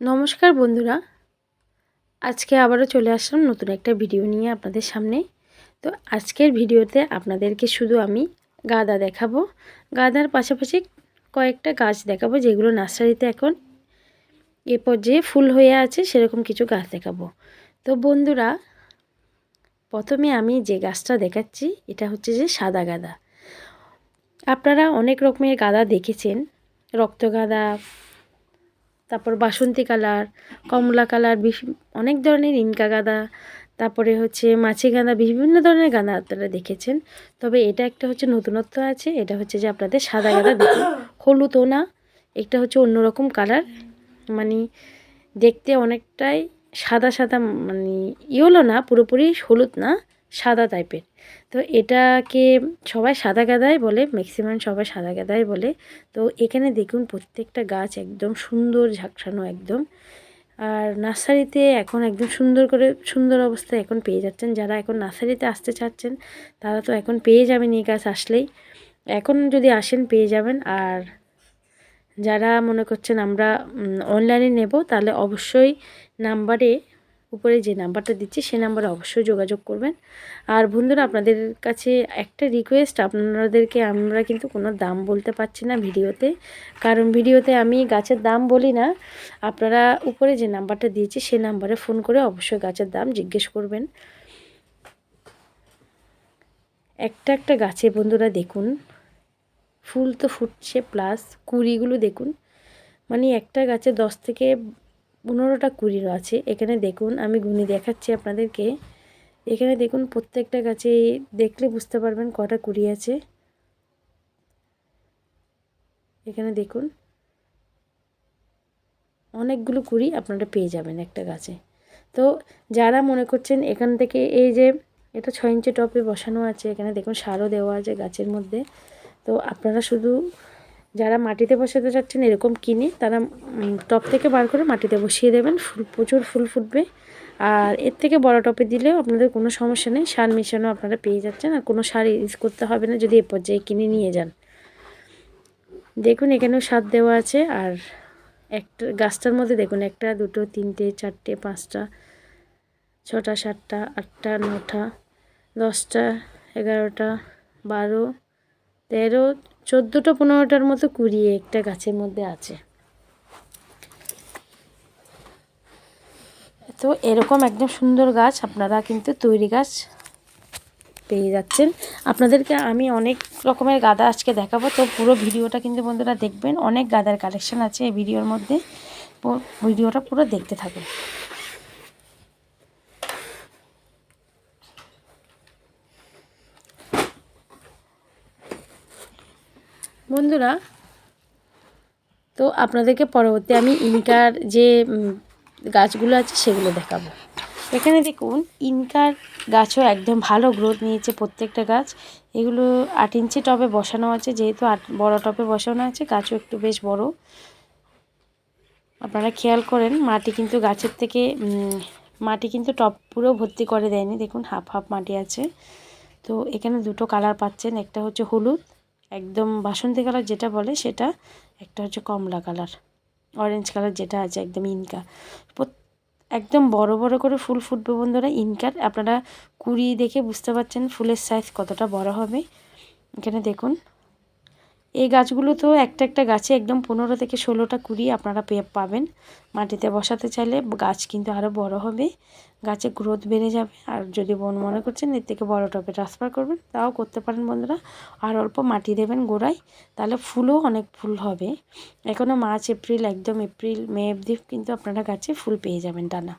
নমস্কার বন্ধুরা। আজকে আবারও চলে আসলাম নতুন একটা ভিডিও নিয়ে আপনাদের সামনে। তো আজকের ভিডিওতে আপনাদেরকে শুধু আমি গাঁদা দেখাবো। গাঁদার পাশাপাশি কয়েকটা গাছ দেখাবো, যেগুলো নার্সারিতে এখন এ পর্যায়ে ফুল হয়ে আছে, সেরকম কিছু গাছ দেখাবো। তো বন্ধুরা, প্রথমে আমি যে গাছটা দেখাচ্ছি, এটা হচ্ছে যে সাদা গাঁদা। আপনারা অনেক রকমের গাঁদা দেখেছেন। রক্ত গাঁদা তারপর বাসন্তী কালার, কমলা কালার অনেক ধরনের ইনকা গাঁদা, তারপরে হচ্ছে মাছি গাঁদা, বিভিন্ন ধরনের গাঁদা আপনারা দেখেছেন। তবে এটা একটা হচ্ছে নতুনত্ব আছে, এটা হচ্ছে যে আপনাদের সাদা গাঁদা দেখুন। হলুদও না, একটা হচ্ছে অন্যরকম কালার। মানে দেখতে অনেকটাই সাদা সাদা মানে ইয়েলো না, পুরোপুরি হলুদ না। সাদা টাইপের তো এটাকে সবাই সাদা গাদাই বলে ম্যাক্সিমাম সবাই সাদা গাদাই বলে। তো এখানে দেখুন প্রত্যেকটা গাছ একদম সুন্দর ঝাঁকসানো একদম। আর নার্সারিতে এখন একদম সুন্দর করে, সুন্দর অবস্থায় এখন পেয়ে যাচ্ছেন। যারা এখন নার্সারিতে আসতে চাচ্ছেন, তারা তো এখন পেয়ে যাবেন এই গাছ আসলেই। এখন যদি আসেন পেয়ে যাবেন। আর যারা মনে করছেন আমরা অনলাইনে নেব, তাহলে অবশ্যই নাম্বারে উপরে যে নাম্বারটা দিচ্ছি, সে নাম্বারে অবশ্যই যোগাযোগ করবেন। আর বন্ধুরা, আপনাদের কাছে একটা রিকোয়েস্ট আপনাদেরকে আমরা কিন্তু কোনো দাম বলতে পারছি না ভিডিওতে। কারণ ভিডিওতে আমি গাছের দাম বলি না। আপনারা উপরে যে নাম্বারটা দিয়েছি, সে নাম্বারে ফোন করে অবশ্যই গাছের দাম জিজ্ঞেস করবেন। একটা একটা গাছে বন্ধুরা দেখুন, ফুল তো ফুটছে প্লাস কুড়িগুলো দেখুন। মানে একটা গাছে দশ থেকে পনেরোটা কুড়ির আছে। এখানে দেখুন, আমি গুনি দেখাচ্ছি আপনাদেরকে। এখানে দেখুন, প্রত্যেকটা গাছে দেখলে বুঝতে পারবেন কটা কুড়ি আছে। এখানে দেখুন, অনেকগুলো কুড়ি আপনারা পেয়ে যাবেন একটা গাছে। তো যারা মনে করছেন এখান থেকে এই যে, এটা ছয় ইঞ্চি টপে বসানো আছে, এখানে দেখুন, সারও দেওয়া আছে গাছের মধ্যে। তো আপনারা শুধু যারা মাটিতে বসাতে চাচ্ছেন এরকম কিনে তারা টপ থেকে বার করে মাটিতে বসিয়ে দেবেন। ফুল, প্রচুর ফুল ফুটবে। আর এর থেকে বড় টপে দিলেও আপনাদের কোনো সমস্যা নেই। সার মেশানো আপনারা পেয়ে যাচ্ছেন। আর কোনো সার ইউজ করতে হবে না যদি এ পর্যায়ে কিনে নিয়ে যান। দেখুন, এখানেও সার দেওয়া আছে। আর একটা, গাছটার মধ্যে দেখুন, একটা, দুটো, তিনটে, চারটে, পাঁচটা, ছটা, সাতটা, আটটা, নটা, দশটা, এগারোটা, বারো, তেরো চোদ্দোটা পনেরোটার মতো কুড়িয়ে একটা গাছের মধ্যে আছে। তো এরকম একদম সুন্দর গাছ আপনারা কিন্তু তৈরি গাছ পেয়ে যাচ্ছেন। আপনাদেরকে আমি অনেক রকমের গাদা আজকে দেখাবো। তো পুরো ভিডিওটা কিন্তু বন্ধুরা দেখবেন। অনেক গাদার কালেকশন আছে এই ভিডিওর মধ্যে। ভিডিওটা পুরো দেখতে থাকুন। বন্ধুরা, তো আপনাদেরকে পরবর্তী আমি ইনকার যে গাছগুলো আছে সেগুলো দেখাবো। এখানে দেখুন, ইনকার গাছও একদম ভালো গ্রোথ নিয়েছে প্রত্যেকটা গাছ। এগুলো আট ইঞ্চি টবে বসানো আছে, যেহেতু আট, বড় টবে বসানো আছে, গাছও একটু বেশ বড়। আপনারা খেয়াল করেন, মাটি কিন্তু গাছের থেকে মাটি কিন্তু টপ পুরো ভর্তি করে দেয়নি। দেখুন, হাফ হাফ মাটি আছে। তো এখানে দুটো কালার পাচ্ছেন, একটা হচ্ছে হলুদ একদম বাসন্তী কালার যেটা বলে সেটা, একটা হচ্ছে কমলা কালার। অরেঞ্জ কালার যেটা আছে, একদম ইনকা। একদম বড় বড় করে ফুল ফুটবে বন্ধুরা, ইনকার। আপনারা কুড়ি দেখে বুঝতে পারছেন ফুলের সাইজ কতটা বড় হবে। এখানে দেখুন এই গাছগুলো তো একটা একটা গাছে একদম পনেরো থেকে ষোলোটা কুড়ি আপনারা পেয়ে পাবেন। মাটিতে বসাতে চাইলে গাছ কিন্তু আরও বড় হবে। গাছে গ্রোথ বেড়ে যাবে। আর যদি বন মনে করছেন এর থেকে বড় টপে ট্রান্সফার করবেন, তাও করতে পারেন বন্ধুরা। আর অল্প মাটি দেবেন গোড়ায়, তাহলে ফুলও অনেক ফুল হবে। এখনও মার্চ, এপ্রিল, একদম এপ্রিল, মে অবধি কিন্তু আপনারা গাছে ফুল পেয়ে যাবেন টানা।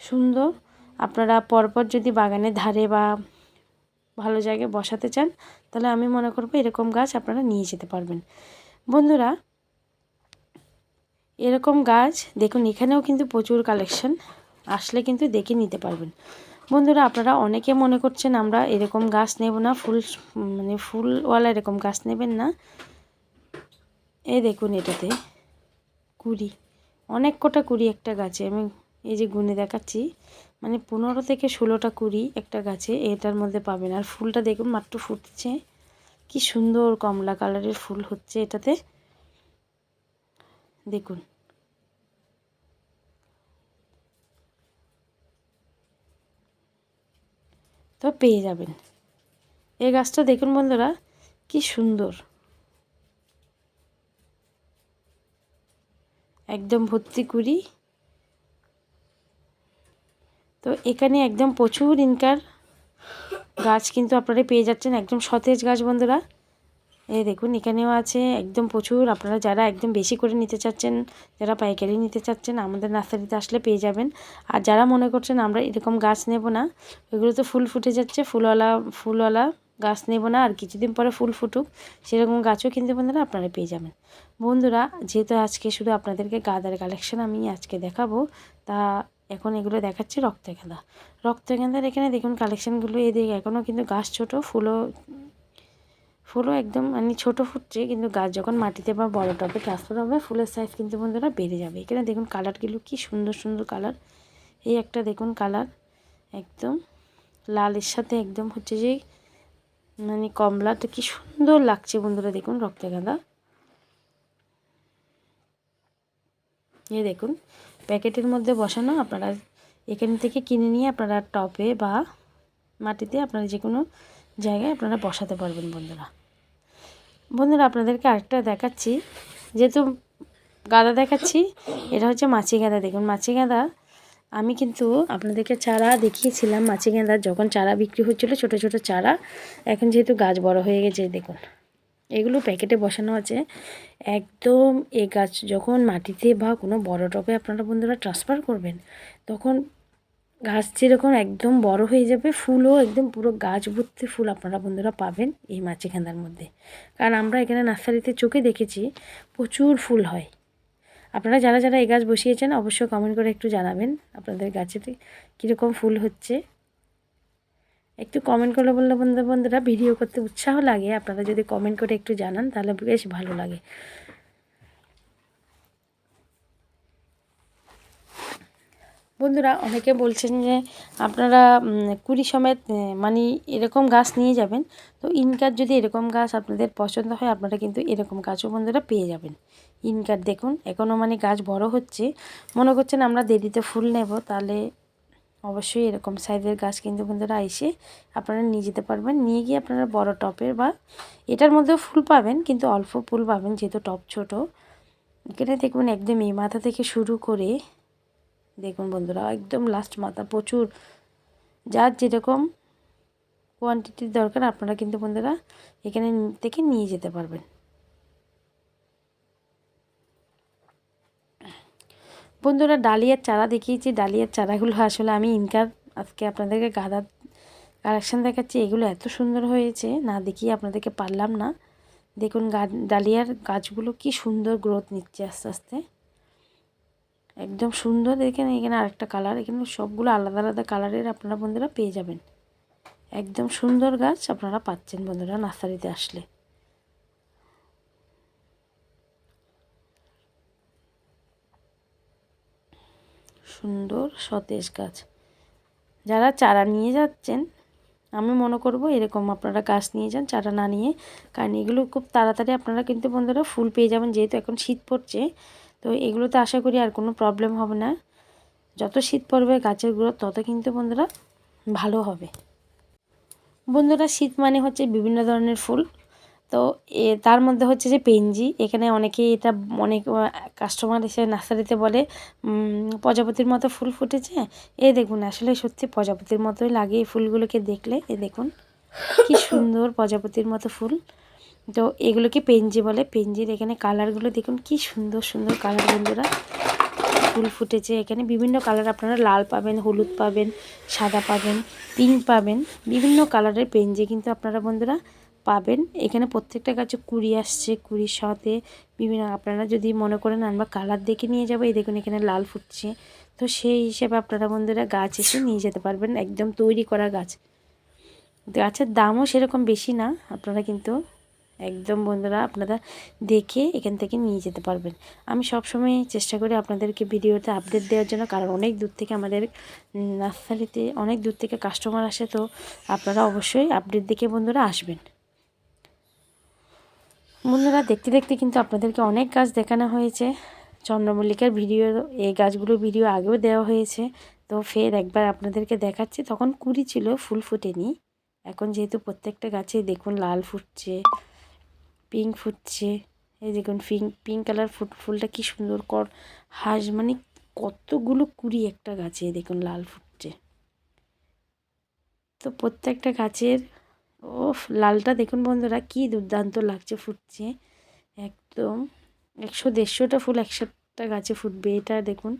সুন্দর। আপনারা পরপর যদি বাগানের ধারে বা ভালো জায়গায় বসাতে চান, তাহলে আমি মনে করব এরকম গাছ আপনারা নিয়ে যেতে পারবেন। বন্ধুরা, এরকম গাছ, দেখুন, এখানেও কিন্তু প্রচুর কালেকশন আসলে কিন্তু দেখে নিতে পারবেন। বন্ধুরা, আপনারা অনেকে মনে করছেন আমরা এরকম গাছ নেব না, ফুল মানে ফুলওয়ালা এরকম গাছ নেবেন না। এই দেখুন এটাতে, কুড়ি, অনেক কটা কুড়ি একটা গাছে, আমি এই যে গুনে দেখাচ্ছি মানে পনেরো থেকে ষোলোটা কুড়ি একটা গাছে এটার মধ্যে পাবেন। আর ফুলটা দেখুন, মাত্র ফুটছে। কি সুন্দর কমলা কালারের ফুল হচ্ছে এটাতে। দেখুন। তো পেয়ে যাবেন। এই গাছটা দেখুন বন্ধুরা, কি সুন্দর। একদম ভর্তি কুড়ি। তো এখানে একদম প্রচুর ইনকার গাছ কিন্তু আপনারা পেয়ে যাচ্ছেন, একদম সতেজ গাছ বন্ধুরা। এই দেখুন, এখানেও আছে একদম প্রচুর, আপনারা যারা একদম বেশি করে নিতে চাচ্ছেন, যারা পাইকারি নিতে চাচ্ছেন, আমাদের নার্সারিতে আসলে পেয়ে যাবেন। আর যারা মনে করছেন আমরা এরকম গাছ নেব না ওইগুলো তো ফুল ফুটে যাচ্ছে, ফুলওয়ালা ফুলওয়ালা গাছ নেব না, আর কিছুদিন পরে ফুল ফুটুক, সেরকম গাছও কিনতে বন্ধুরা আপনারা পেয়ে যাবেন। বন্ধুরা, যেহেতু আজকে শুধু আপনাদেরকে গাদার কালেকশন আমি আজকে দেখাবো, তা এখন এগুলো দেখাচ্ছে রক্তগেঁদা রক্তগেঁদার এখানে দেখুন কালেকশানগুলো এদিকে এখনও কিন্তু গাছ ছোট, ফুলও ফুলও একদম মানে ছোটো ফুটছে, কিন্তু গাছ যখন মাটিতে বা বড় টবে ট্রান্সফার হবে, ফুলের সাইজ কিন্তু বন্ধুরা বেড়ে যাবে। এখানে দেখুন কালারগুলো কি সুন্দর সুন্দর কালার এই একটা দেখুন কালার একদম লালের সাথে একদম হচ্ছে যে মানে কমলাটা কি সুন্দর লাগছে বন্ধুরা, দেখুন রক্তগাঁদা এই দেখুন প্যাকেটের মধ্যে বসানো, আপনারা এখান থেকে কিনে নিয়ে আপনারা টপে বা মাটিতে আপনারা যে কোনো জায়গায় আপনারা বসাতে পারবেন বন্ধুরা। বন্ধুরা, আপনাদেরকে আরেকটা দেখাচ্ছি। যেহেতু গাঁদা দেখাচ্ছি, এটা হচ্ছে মাছি গাঁদা। দেখুন, মাছি গাঁদা, আমি কিন্তু আপনাদেরকে চারা দেখিয়েছিলাম মাছি গাঁদার যখন চারা বিক্রি হচ্ছিল, ছোট ছোট চারা, এখন যেহেতু গাছ বড় হয়ে গেছে, দেখুন। এগুলো প্যাকেটে বসানো আছে। একদম এ গাছ যখন মাটিতে বা কোনো বড় টবে আপনারা বন্ধুরা ট্রান্সফার করবেন, তখন গাছ যেরকম একদম বড় হয়ে যাবে, ফুলও একদম পুরো গাছ ভর্তি ফুল আপনারা বন্ধুরা পাবেন এই মাছিখান্দার মধ্যে। কারণ আমরা এখানে নার্সারিতে চোখে দেখেছি প্রচুর ফুল হয়। আপনারা যারা যারা এই গাছ বসিয়েছেন, অবশ্যই কমেন্ট করে একটু জানাবেন আপনাদের গাছেতে কীরকম ফুল হচ্ছে। একটু কমেন্ট করলে বললে বন্ধু বন্ধুরা ভিডিও করতে উৎসাহ লাগে। আপনারা যদি কমেন্ট করে একটু জানান, তাহলে বেশ ভালো লাগে। বন্ধুরা, অনেকে বলছেন যে আপনারা কুড়ি সমেত মানে এরকম গাছ নিয়ে যাবেন। তো ইনকার যদি এরকম গাছ আপনাদের পছন্দ হয়, আপনারা কিন্তু এরকম গাছও বন্ধুরা পেয়ে যাবেন। ইনকার দেখুন এখনও মানে গাছ বড় হচ্ছে। মনে করছেন আমরা দেরিতে ফুল নেব, তাহলে অবশ্যই এরকম সাইজের গাছ কিন্তু বন্ধুরা এসে আপনারা নিয়ে যেতে পারবেন। নিয়ে গিয়ে আপনারা বড় টপের বা এটার মধ্যেও ফুল পাবেন, কিন্তু অল্প ফুল পাবেন যেহেতু টপ ছোট। এখানে দেখবেন একদম এই মাথা থেকে শুরু করে, দেখুন বন্ধুরা একদম লাস্ট মাথা প্রচুর। যার যেরকম কোয়ান্টিটির দরকার, আপনারা কিন্তু বন্ধুরা এখানে থেকে নিয়ে যেতে পারবেন। বন্ধুরা, ডালিয়ার চারা দেখিয়েছি। ডালিয়ার চারাগুলো আসলে আমি ইনকার আজকে আপনাদেরকে গাঁদা কালেকশান দেখাচ্ছি। এগুলো এত সুন্দর হয়েছে, না দেখিয়ে আপনাদেরকে পারলাম না। দেখুন ডালিয়ার গাছগুলো কি সুন্দর গ্রোথ নিচ্ছে আস্তে আস্তে। একদম সুন্দর দেখেন, এখানে আরেকটা কালার এখানে সবগুলো আলাদা আলাদা কালারের আপনারা বন্ধুরা পেয়ে যাবেন। একদম সুন্দর গাছ আপনারা পাচ্ছেন বন্ধুরা নার্সারিতে আসলে। সুন্দর সতেজ গাছ। যারা চারা নিয়ে যাচ্ছেন, আমি মনে করব এরকম আপনারা গাছ নিয়ে যান, চারা না নিয়ে। কারণ এগুলো খুব তাড়াতাড়ি আপনারা কিন্তু বন্ধুরা ফুল পেয়ে যাবেন, যেহেতু এখন শীত পড়ছে। তো এগুলোতে আশা করি আর কোনো প্রবলেম হবে না। যত শীত পড়বে গাছের গ্রোথ, তত কিন্তু বন্ধুরা ভালো হবে। বন্ধুরা শীত মানে হচ্ছে বিভিন্ন ধরনের ফুল। তো এ তার মধ্যে হচ্ছে যে পেনজি এখানে অনেকে এটা অনেক কাস্টমার এসে নার্সারিতে বলে প্রজাপতির মতো ফুল ফুটেছে। এ দেখুন আসলে সত্যি প্রজাপতির মতোই লাগে এই ফুলগুলোকে দেখলে। এ দেখুন কি সুন্দর প্রজাপতির মতো ফুল। তো এগুলোকে পেনজি বলে। পেনজির এখানে কালারগুলো দেখুন কি সুন্দর সুন্দর কালার বন্ধুরা। ফুল ফুটেছে এখানে। বিভিন্ন কালার আপনারা লাল পাবেন হলুদ পাবেন সাদা পাবেন পিঙ্ক পাবেন। বিভিন্ন কালারের পেনজি কিন্তু আপনারা বন্ধুরা পাবেন। এখানে প্রত্যেকটা গাছে কুড়ি আসছে কুড়ির সাথে। বিভিন্ন আপনারা যদি মনে করেন আমরা কালার দেখে নিয়ে যাব, এই দেখুন এখানে লাল ফুটছে। তো সেই হিসেবে আপনারা বন্ধুরা গাছ এসে নিয়ে যেতে পারবেন, একদম তৈরি করা গাছ। গাছের দামও সেরকম বেশি না, আপনারা কিন্তু একদম বন্ধুরা আপনারা দেখে এখান থেকে নিয়ে যেতে পারবেন। আমি সবসময় চেষ্টা করি আপনাদেরকে ভিডিওতে আপডেট দেওয়ার জন্য, কারণ অনেক দূর থেকে আমাদের নার্সারিতে অনেক দূর থেকে কাস্টমার আসে, তো আপনারা অবশ্যই আপডেট দেখে বন্ধুরা আসবেন। বন্ধুরা, দেখতে দেখতে কিন্তু আপনাদেরকে অনেক গাছ দেখানো হয়েছে। চন্দ্রমল্লিকার ভিডিও এই গাছগুলোর ভিডিও আগেও দেওয়া হয়েছে। তো ফের একবার আপনাদেরকে দেখাচ্ছি। তখন কুড়ি ছিল, ফুল ফুটেনি। এখন যেহেতু প্রত্যেকটা গাছে দেখুন লাল ফুটছে, পিঙ্ক ফুটছে, এই দেখুন পিঙ্ক পিঙ্ক কালার ফুট, ফুলটা কি সুন্দর কর, হাঁস মানে কতগুলো কুড়ি একটা গাছে দেখুন লাল ফুটছে। তো প্রত্যেকটা গাছের ও লালটা দেখুন বন্ধুরা, কি দুর্দান্ত লাগছে ফুটছে। একদম একশো দেড়শোটা ফুল, একশোটা গাছে ফুটবে, এটা দেখুন।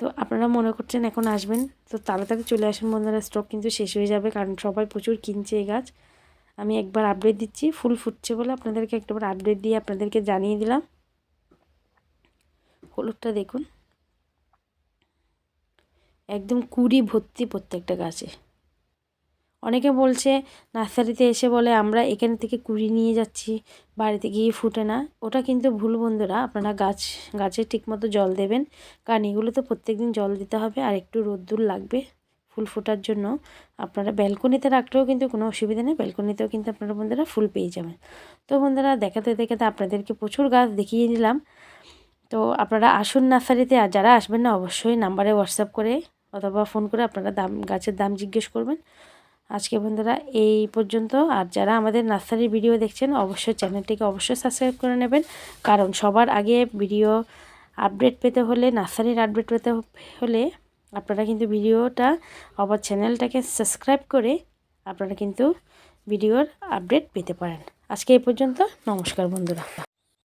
তো আপনারা মনে করছেন এখন আসবেন, তো তাড়াতাড়ি চলে আসুন বন্ধুরা, স্টক কিন্তু শেষ হয়ে যাবে, কারণ সবাই প্রচুর কিনছে এই গাছ। আমি একবার আপডেট দিচ্ছি, ফুল ফুটছে বলে আপনাদেরকে একটাবার আপডেট দিয়ে আপনাদেরকে জানিয়ে দিলাম। হলুদটা দেখুন। একদম কুড়ি ভর্তি প্রত্যেকটা গাছে। অনেকে বলছে নার্সারিতে এসে বলে, আমরা এখান থেকে কুড়ি নিয়ে যাচ্ছি, বাড়িতে গিয়ে ফুটে না। ওটা কিন্তু ভুল বন্ধুরা, আপনারা গাছ, গাছে ঠিকমতো জল দেবেন, কারণ এগুলো তো প্রত্যেক দিন জল দিতে হবে আর একটু রোদ্দুর লাগবে ফুল ফোটার জন্য। আপনারা ব্যালকনিতে রাখলেও কিন্তু কোনো অসুবিধা নেই, ব্যালকনিতেও কিন্তু আপনারা বন্ধুরা ফুল পেয়ে যাবেন। তো বন্ধুরা, দেখাতে দেখাতে আপনাদেরকে প্রচুর গাছ দেখিয়ে দিলাম। তো আপনারা আসুন নার্সারিতে, আর যারা আসবেন না, অবশ্যই নাম্বারে হোয়াটসঅ্যাপ করে অথবা ফোন করে আপনারা দাম, গাছের দাম জিজ্ঞেস করবেন। আজকে বন্ধুরা এই পর্যন্ত। আর যারা আমাদের নার্সারির ভিডিও দেখছেন, অবশ্যই চ্যানেলটিকে অবশ্যই সাবস্ক্রাইব করে নেবেন। কারণ সবার আগে ভিডিও আপডেট পেতে হলে, নার্সারির আপডেট পেতে হলে আপনারা কিন্তু ভিডিওটা আবার চ্যানেলটাকে সাবস্ক্রাইব করে আপনারা কিন্তু ভিডিওর আপডেট পেতে পারেন। আজকে এই পর্যন্ত, নমস্কার বন্ধুরা।